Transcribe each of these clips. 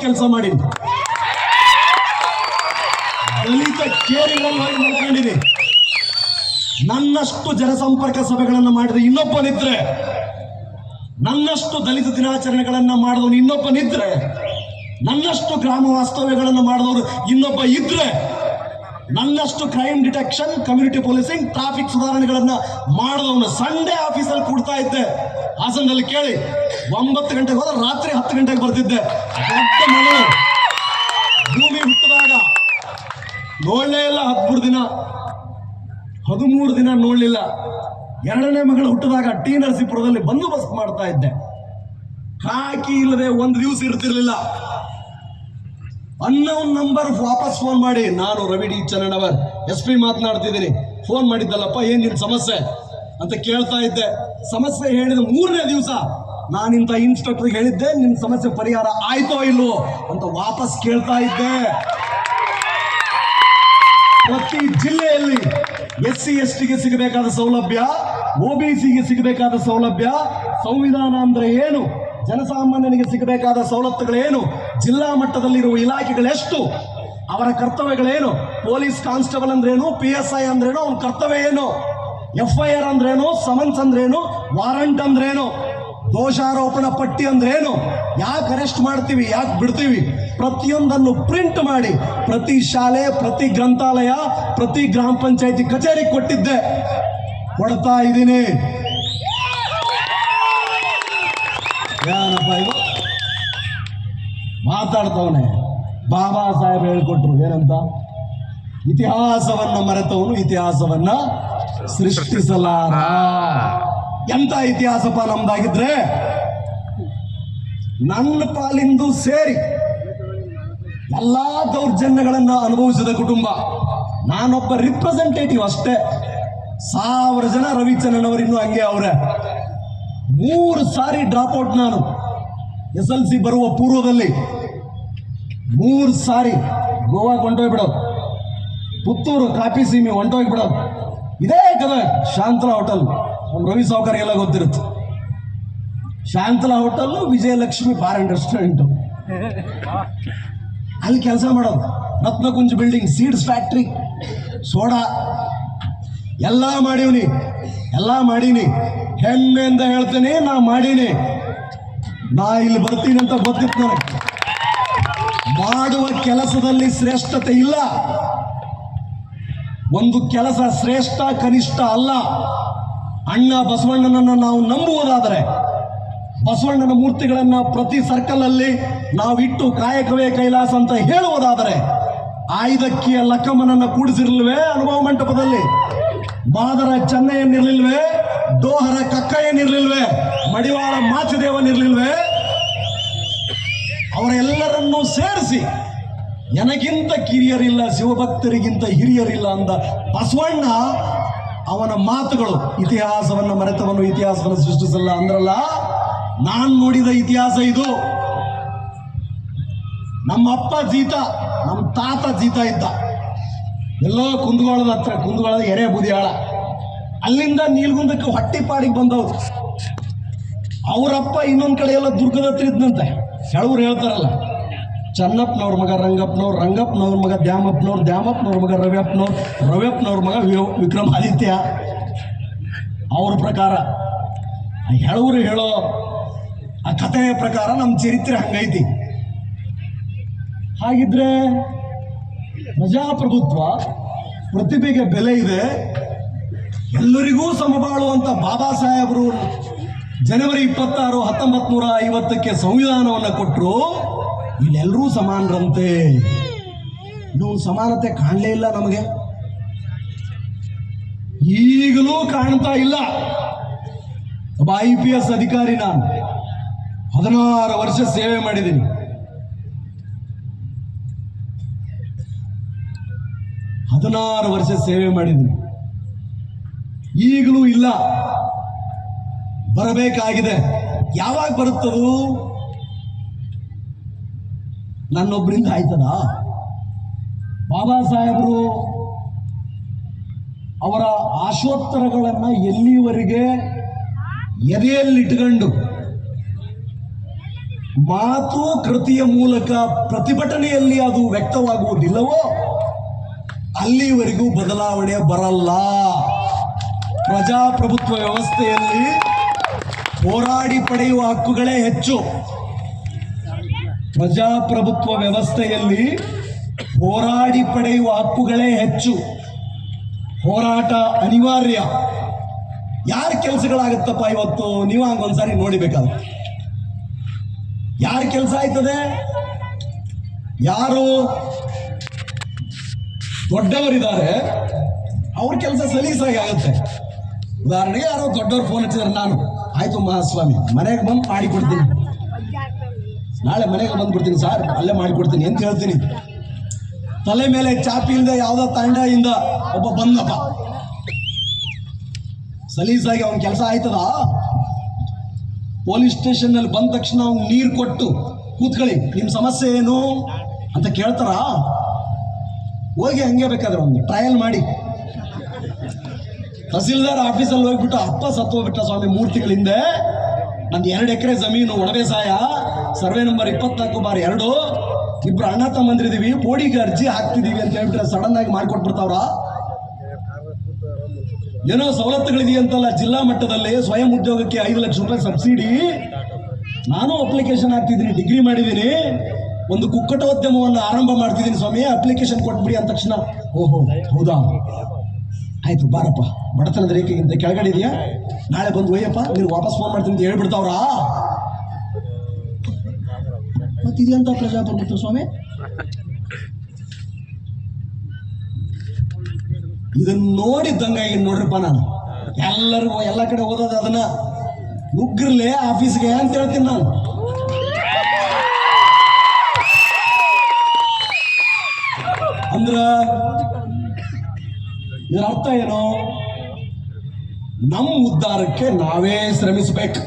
ಕೆಲಸ ಮಾಡೀನಿ ದಲಿತ ಕೇರಿಗಳಲ್ಲಿ ಹೋಗಿ ನನ್ನಷ್ಟು ಜನಸಂಪರ್ಕ ಸಭೆಗಳನ್ನು ಮಾಡಿದ ಇನ್ನೊಬ್ಬನಿದ್ರೆ, ನನ್ನಷ್ಟು ದಲಿತ ದಿನಾಚರಣೆಗಳನ್ನು ಮಾಡಿದವನು ಇನ್ನೊಬ್ಬನಿದ್ರೆ, ನನ್ನಷ್ಟು ಗ್ರಾಮ ವಾಸ್ತವ್ಯಗಳನ್ನು ಮಾಡಿದವರು ಇನ್ನೊಬ್ಬ ಇದ್ರೆ ನನ್ನಷ್ಟು crime detection community policing traffic ಸುಧಾರಣೆಗಳನ್ನ ಮಾಡಿದವನು ಸಂಡೇ ಆಫೀಸಲ್ಲಿ ಕೂಡ್ತಾ ಇದ್ದೆ. ಹಾಸನದಲ್ಲಿ ಕೇಳಿ, ಒಂಬತ್ತು ಗಂಟೆಗೆ ಹೋದ್ರೆ ರಾತ್ರಿ ಹತ್ತು ಗಂಟೆಗೆ ಬರ್ತಿದ್ದೆ. ಭೂಮಿ ಹುಟ್ಟಿದಾಗ ನೋಡಲೇ ಇಲ್ಲ ಹದಿಮೂರು ದಿನ. ಹದಿಮೂರು ದಿನ ನೋಡಲಿಲ್ಲ. ಎರಡನೇ ಮಗಳು ಹುಟ್ಟಿದಾಗ ಟಿ ನರಸೀಪುರದಲ್ಲಿ ಬಂದೋಬಸ್ತ್ ಮಾಡ್ತಾ ಇದ್ದೆ. ಕಾಕಿ ಇಲ್ಲದೆ ಒಂದು ದಿವಸ ಇರ್ತಿರ್ಲಿಲ್ಲ. ಅನ್ನೋನ್ ನಂಬರ್ ವಾಪಸ್ ಫೋನ್ ಮಾಡಿ. ನಾನು Ravi D Channannavar. S P ಮಾತನಾಡ್ತಿದ್ದೀನಿ. Phone ಮಾಡಿದ್ದಲ್ಲಪ್ಪ, ಏನು ನಿನ್ ಸಮಸ್ಯೆ? ಅಂತ ಕೇಳ್ತಾ ಇದ್ದೆ. ಸಮಸ್ಯೆ ಹೇಳಿದ ಮೂರನೇ ದಿವಸ ನಾನಿಂತ ಇನ್ಸ್ಪೆಕ್ಟರ್ ಹೇಳಿದ್ದೆ ನಿಮ್ಮ ಸಮಸ್ಯೆ ಪರಿಹಾರ ಆಯ್ತೋ ಇಲ್ವೋ ಅಂತ ವಾಪಸ್ ಕೇಳ್ತಾ ಇದ್ದೆ. ಪ್ರತಿ ಜಿಲ್ಲೆಯಲ್ಲಿ ಎಸ್ ಸಿ, ಎಸ್ ಟಿಗೆ ಸಿಗಬೇಕಾದ ಸೌಲಭ್ಯ ಒಬಿಸಿಗೆ ಸಿಗಬೇಕಾದ ಸೌಲಭ್ಯ, ಸಂವಿಧಾನ ಅಂದ್ರೆ ಏನು? ಜನಸಾಮಾನ್ಯನಿಗೆ ಸಿಗಬೇಕಾದ ಸವಲತ್ತುಗಳೇನು? ಜಿಲ್ಲಾ ಮಟ್ಟದಲ್ಲಿರುವ ಇಲಾಖೆಗಳೆಷ್ಟು? ಅವರ ಕರ್ತವ್ಯಗಳೇನು? ಪೊಲೀಸ್ ಕಾನ್ಸ್ಟೇಬಲ್ ಅಂದ್ರೇನು? ಪಿ ಎಸ್ ಐ ಅಂದ್ರೇನು? ಅವನ ಕರ್ತವ್ಯ ಏನು? ಎಫ್ ಐ ಆರ್ ಅಂದ್ರೇನು? ಸಮನ್ಸ್ ಅಂದ್ರೇನು? ವಾರಂಟ್ ಅಂದ್ರೇನು? ದೋಷಾರೋಪಣ ಪಟ್ಟಿ ಅಂದ್ರೇನು? ಯಾಕೆ ಅರೆಸ್ಟ್ ಮಾಡ್ತೀವಿ? ಯಾಕೆ ಬಿಡ್ತೀವಿ? ಪ್ರತಿಯೊಂದನ್ನು ಪ್ರಿಂಟ್ ಮಾಡಿ ಪ್ರತಿ ಶಾಲೆ, ಪ್ರತಿ ಗ್ರಂಥಾಲಯ, ಪ್ರತಿ ಗ್ರಾಮ ಪಂಚಾಯತಿ ಕಚೇರಿ ಕೊಟ್ಟಿದ್ದೆ. ಕೊಡ್ತಾ ಇದ್ದೀನಿ. ಏನಪ್ಪ ಇದು ಮಾತಾಡ್ತವನೆ. ಬಾಬಾ ಸಾಹೇಬ್ ಹೇಳ್ಕೊಟ್ರು ಏನಂತ? ಇತಿಹಾಸವನ್ನ ಮರೆತವನು ಇತಿಹಾಸವನ್ನ ಸೃಷ್ಟಿಸಲಾರ ಎಂತ ಇತಿಹಾಸಪ್ಪ ನಮ್ದಾಗಿದ್ರೆ? ನನ್ನ ಪಾಲಿಂದು ಸೇರಿ ಎಲ್ಲಾ ದೌರ್ಜನ್ಯಗಳನ್ನ ಅನುಭವಿಸಿದ ಕುಟುಂಬ. ನಾನೊಬ್ಬ ರಿಪ್ರೆಸೆಂಟೇಟಿವ್ ಅಷ್ಟೇ. ಸಾವಿರ ಜನ ರವಿಚಂದ್ರನ್ ಅವರು ಇನ್ನೂ ಹಂಗೆ ಅವರೇ. ಮೂರು ಸಾರಿ ಡ್ರಾಪ್ ಔಟ್ ನಾನು. ಎಸ್ ಎಲ್ ಸಿ ಬರುವ ಪೂರ್ವದಲ್ಲಿ ಮೂರು ಸಾರಿ ಗೋವಾ ಕೊಂಡೋಗ್ಬಿಡೋದು ಪುತ್ತೂರು ಕಾಪಿ ಸೀಮೆ ಹೊಂಟೋಗ್ಬಿಡೋದು ಇದೇ ಕದ ಶಾಂತಲಾ ಹೋಟೆಲ್ ನಮ್ಮ ರವಿ ಸಾವುಕಾರಿಗೆಲ್ಲ ಗೊತ್ತಿರುತ್ತೆ. Shantala hotel Vijayalakshmi bar and restaurant ಅಲ್ಲಿ ಕೆಲಸ ಮಾಡೋದು. Ratnakunj building seeds factory soda ಎಲ್ಲ ಮಾಡೀವ್ನಿ, ಎಲ್ಲ ಮಾಡೀನಿ ಹೆಮ್ಮೆಯಿಂದ ಹೇಳ್ತೇನೆ, ನಾ ಮಾಡೀನಿ ನಾ ಇಲ್ಲಿ ಬರ್ತೀನಿ ಅಂತ ಗೊತ್ತಿತ್ತು ನನಗೆ. ಮಾಡುವ ಕೆಲಸದಲ್ಲಿ ಶ್ರೇಷ್ಠತೆ ಇಲ್ಲ. ಒಂದು ಕೆಲಸ ಶ್ರೇಷ್ಠ, ಕನಿಷ್ಠ ಅಲ್ಲ. ಅಣ್ಣ ಬಸವಣ್ಣನನ್ನು ನಾವು ನಂಬುವುದಾದರೆ, ಬಸವಣ್ಣನ ಮೂರ್ತಿಗಳನ್ನ ಪ್ರತಿ ಸರ್ಕಲ್ ಅಲ್ಲಿ ನಾವಿಟ್ಟು ಕಾಯಕವೇ ಕೈಲಾಸ ಅಂತ ಹೇಳುವುದಾದರೆ, ಆಯ್ದಕ್ಕಿಯ ಲಕ್ಕಮ್ಮನನ್ನು ಕೂಡಿಸಿರ್ಲಿವೆ ಅನುಭವ ಮಂಟಪದಲ್ಲಿ. ಮಾದರ ಚೆನ್ನಯ್ಯನಿರ್ಲಿಲ್ವೇ ದೋಹರ ಕಕ್ಕಯ್ಯನಿರ್ಲಿಲ್ವೇ ಮಡಿವಾಳ ಮಾಚದೇವನಿರ್ಲಿಲ್ವೇ ಅವರೆಲ್ಲರನ್ನೂ ಸೇರಿಸಿ, ನನಗಿಂತ ಕಿರಿಯರಿಲ್ಲ, ಶಿವಭಕ್ತರಿಗಿಂತ ಹಿರಿಯರಿಲ್ಲ ಅಂದ ಬಸವಣ್ಣ ಅವನ ಮಾತುಗಳು, ಇತಿಹಾಸವನ್ನು ಮರೆತವನು, ಇತಿಹಾಸವನ್ನು ಸೃಷ್ಟಿಸಲ್ಲ ಅಂದ್ರಲ್ಲ, ನಾನು ನೋಡಿದ ಇತಿಹಾಸ ಇದು. ನಮ್ಮ ಅಪ್ಪ ಜೀತ ನಮ್ಮ ತಾತ ಜೀತ ಇದ್ದ. ಎಲ್ಲೋ ಕುಂದಗೋಳದ ಹತ್ರ, ಕುಂದಗೋಳದ ಎರೆ ಬುದಿಯಾಳ. ಅಲ್ಲಿಂದ ನೀಲ್ಗುಂದಕ್ಕೆ ಹೊಟ್ಟಿಪಾಡಿಗೆ ಬಂದವ್ರು. ಅವರಪ್ಪ ಇನ್ನೊಂದು ಕಡೆ ಎಲ್ಲ ದುರ್ಗದ ಹತ್ರ ಇದ್ನಂತೆ. ಹೆಳವ್ರು ಹೇಳ್ತಾರಲ್ಲ, ಚನ್ನಪ್ಪನವ್ರ ಮಗ, ರಂಗಪ್ಪನವ್ರು, ರಂಗಪ್ಪನವ್ರ ಮಗ, ದ್ಯಾಮಪ್ಪನವ್ರು, ದ್ಯಾಮಪ್ಪನವ್ರ ಮಗ, ರವ್ಯಪ್ಪನವ್ರು, ರವ್ಯಪ್ಪನವ್ರ ಮಗ ವಿಕ್ರಮ ವಿಕ್ರಮಾದಿತ್ಯ. ಅವ್ರ ಪ್ರಕಾರ, ಆ ಹೆಳವ್ರು ಹೇಳೋ ಆ ಕಥೆಯ ಪ್ರಕಾರ ನಮ್ಮ ಚರಿತ್ರೆ ಹಂಗೈತಿ. ಹಾಗಿದ್ರೆ ಪ್ರಜಾಪ್ರಭುತ್ವ ಪ್ರತಿಭೆಗೆ ಬೆಲೆ ಇದೆ. ಎಲ್ಲರಿಗೂ ಸಮಬಾಳುವಂತ ಬಾಬಾ ಸಾಹೇಬರು ಜನವರಿ ಇಪ್ಪತ್ತಾರು ಹತ್ತೊಂಬತ್ ನೂರ ಐವತ್ತಕ್ಕೆ ಸಂವಿಧಾನವನ್ನು ಕೊಟ್ಟರು ಇಲ್ಲೆಲ್ಲರೂ ಸಮಾನರಂತೆ. ಇನ್ನು ಸಮಾನತೆ ಕಾಣಲೇ ಇಲ್ಲ ನಮಗೆ. ಈಗಲೂ ಕಾಣ್ತಾ ಇಲ್ಲ. ಒಬ್ಬ ಐ ಪಿ ಎಸ್ ಅಧಿಕಾರಿ ನಾನು. ಹದಿನಾರು ವರ್ಷ ಸೇವೆ ಮಾಡಿದ್ದೀನಿ. ಹದಿನಾರು ವರ್ಷ ಸೇವೆ ಮಾಡಿದ್ದೀನಿ ಈಗಲೂ ಇಲ್ಲ. ಬರಬೇಕಾಗಿದೆ. ಯಾವಾಗ ಬರುತ್ತದು? ನನ್ನೊಬ್ಬರಿಂದ ಆಯ್ತದ? ಬಾಬಾ ಸಾಹೇಬರು ಅವರ ಆಶೋತ್ತರಗಳನ್ನು ಎಲ್ಲಿವರೆಗೆ ಎದೆಯಲ್ಲಿಟ್ಕೊಂಡು ಮಾತು ಕೃತಿಯ ಮೂಲಕ ಪ್ರತಿಭಟನೆಯಲ್ಲಿ ಅದು ವ್ಯಕ್ತವಾಗುವುದಿಲ್ಲವೋ? ಅಲ್ಲಿವರೆಗೂ ಬದಲಾವಣೆ ಬರಲ್ಲ. ಪ್ರಜಾಪ್ರಭುತ್ವ ವ್ಯವಸ್ಥೆಯಲ್ಲಿ ಹೋರಾಡಿ ಪಡೆಯುವ ಹಕ್ಕುಗಳೇ ಹೆಚ್ಚು. ಪ್ರಜಾಪ್ರಭುತ್ವ ವ್ಯವಸ್ಥೆಯಲ್ಲಿ ಹೋರಾಡಿ ಪಡೆಯುವ ಹಕ್ಕುಗಳೇ ಹೆಚ್ಚು. ಹೋರಾಟ ಅನಿವಾರ್ಯ. ಯಾರ ಕೆಲಸಗಳಾಗುತ್ತಪ್ಪ ಇವತ್ತು? ನೀವು ಹಂಗೊಂದ್ಸಾರಿ ನೋಡಿಬೇಕಾದ್ರೆ ಯಾರ ಕೆಲಸ ಆಯ್ತದೆ? ಯಾರು ದೊಡ್ಡವರಿದ್ದಾರೆ. ಅವ್ರ ಕೆಲಸ ಸಲೀಸಾಗಿ ಆಗುತ್ತೆ. ಉದಾಹರಣೆಗೆ ಯಾರೋ ದೊಡ್ಡವ್ರು ಫೋನ್ ಹಚ್ಚಿದಾರೆ, ನಾನು. ಆಯ್ತು ಮಹಾಸ್ವಾಮಿ, ಮನೆಗೆ ಬಂದು ಮಾಡಿಕೊಡ್ತೀನಿ. ನಾಳೆ ಮನೆಗೆ ಬಂದ್ಬಿಡ್ತೀನಿ ಸರ್, ಅಲ್ಲೇ ಮಾಡಿಕೊಡ್ತೀನಿ ಅಂತ ಹೇಳ್ತೀನಿ. ತಲೆ ಮೇಲೆ ಚಾಪಿ ಇಲ್ಲದೆ ಯಾವುದೋ ಇಂದ ಒಬ್ಬ ಬಂದಪ್ಪ. ಸಲೀಸಾಗಿ ಅವನ ಕೆಲಸ ಆಯ್ತದ? ಪೊಲೀಸ್ ಸ್ಟೇಷನ್ನಲ್ಲಿ ಬಂದ ತಕ್ಷಣ ಅವ್ನು ನೀರು ಕೊಟ್ಟು, ಕೂತ್ಕೊಳ್ಳಿ ನಿಮ್ಮ ಸಮಸ್ಯೆ ಏನು? ಅಂತ ಕೇಳ್ತಾರ? ಹೋಗಿ ಹಂಗೆ ಬೇಕಾದ್ರೆ ಒಂದು ಟ್ರಯಲ್ ಮಾಡಿ. ತಹಸೀಲ್ದಾರ್ ಆಫೀಸಲ್ಲಿ ಹೋಗ್ಬಿಟ್ಟು ಅಪ್ಪ ಸತ್ತೋಗ್ಬಿಟ್ಟ ಸ್ವಾಮಿ, ಮೂರು ತಿಂಗಳ ಹಿಂದೆ. ನಂದು ಎರಡು ಎಕರೆ ಜಮೀನು ಒಣಬೇಸಾಯ ಸರ್ವೆ ನಂಬರ್ ಇಪ್ಪತ್ನಾಲ್ಕು ಬಾರ್ ಎರಡು. ಇಬ್ರು ಅಣ್ಣ ತಮ್ಮಂದಿರಿದೀವಿ, ಪೋಡಿಗೆ ಅರ್ಜಿ ಹಾಕ್ತಿದೀವಿ ಅಂತ ಹೇಳ್ಬಿಟ್ರೆ ಸಡನ್ ಆಗಿ ಮಾಡ್ಕೊಟ್ಬಿಡ್ತಾವ್ರ? ಏನೋ ಸವಲತ್ತುಗಳಿದೆಯಂತಲ್ಲ ಜಿಲ್ಲಾ ಮಟ್ಟದಲ್ಲಿ ಸ್ವಯಂ ಉದ್ಯೋಗಕ್ಕೆ ಐದು ಲಕ್ಷ ರೂಪಾಯಿ ಸಬ್ಸಿಡಿ ನಾನು ಅಪ್ಲಿಕೇಶನ್ ಹಾಕ್ತಿದ್ದೀನಿ ಡಿಗ್ರಿ ಮಾಡಿದ್ದೀನಿ. ಒಂದು ಕುಕ್ಕಟೋದ್ಯಮವನ್ನು ಆರಂಭ ಮಾಡ್ತಿದ್ದೀನಿ ಸ್ವಾಮಿ ಅಪ್ಲಿಕೇಶನ್ ಕೊಟ್ಬಿಡಿ ಅಂದ ತಕ್ಷಣ. ಓಹೋ, ಹೌದಾ? ಆಯ್ತು, ಬಾರಪ್ಪ. ಬಡತನದ ರೇಖೆಗಿಂತ ಕೆಳಗಡೆ ಇದೆಯಾ? ನಾಳೆ ಬಂದು ಒಯ್ಯಪ್ಪ ನೀವು ವಾಪಸ್ ಫೋನ್ ಮಾಡ್ತೀನಿ ಅಂತ ಹೇಳ್ಬಿಡ್ತಾವ್ರಾ? ಮತ್ತಿದೆಯಂತ ಪ್ರಜಾಪ್ರಭುತ್ವ ಸ್ವಾಮಿ? ಇದನ್ನ ನೋಡಿದ್ದಂಗಾಗಿ ನೋಡ್ರಪ್ಪ ನಾನು. ಎಲ್ಲರಿಗೂ ಎಲ್ಲ ಕಡೆ ಓದೋದು ಅದನ್ನ. ಉಗ್ರಲೆ ಆಫೀಸ್ಗೆ ಅಂತ ಹೇಳ್ತೀನಿ ನಾನು. ಅಂದ್ರ ಇದರ ಅರ್ಥ ಏನು? ನಮ್ಮ ಉದ್ಧಾರಕ್ಕೆ ನಾವೇ ಶ್ರಮಿಸಬೇಕು.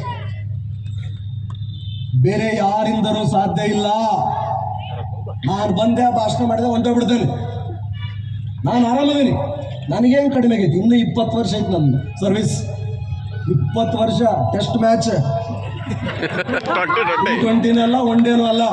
ಬೇರೆ ಯಾರಿಂದನೂ ಸಾಧ್ಯ ಇಲ್ಲ. ನಾನು ಬಂದೆ ಭಾಷಣ ಮಾಡಿದೆ ಹೊಂಟೋಗ್ಬಿಡ್ತೇನೆ ನಾನು ಆರಾಮದೀನಿ. ನನಗೇನು ಕಡಿಮೆ ಆಗೈತಿ? ಇನ್ನು ಇಪ್ಪತ್ತು ವರ್ಷ ಆಯ್ತು ನನ್ನ ಸರ್ವಿಸ್ ಇಪ್ಪತ್ತು ವರ್ಷ ಟೆಸ್ಟ್ ಮ್ಯಾಚ್ ಟ್ವೆಂಟಿನಲ್ಲ ಒನ್ ಡೇನೂ ಅಲ್ಲ.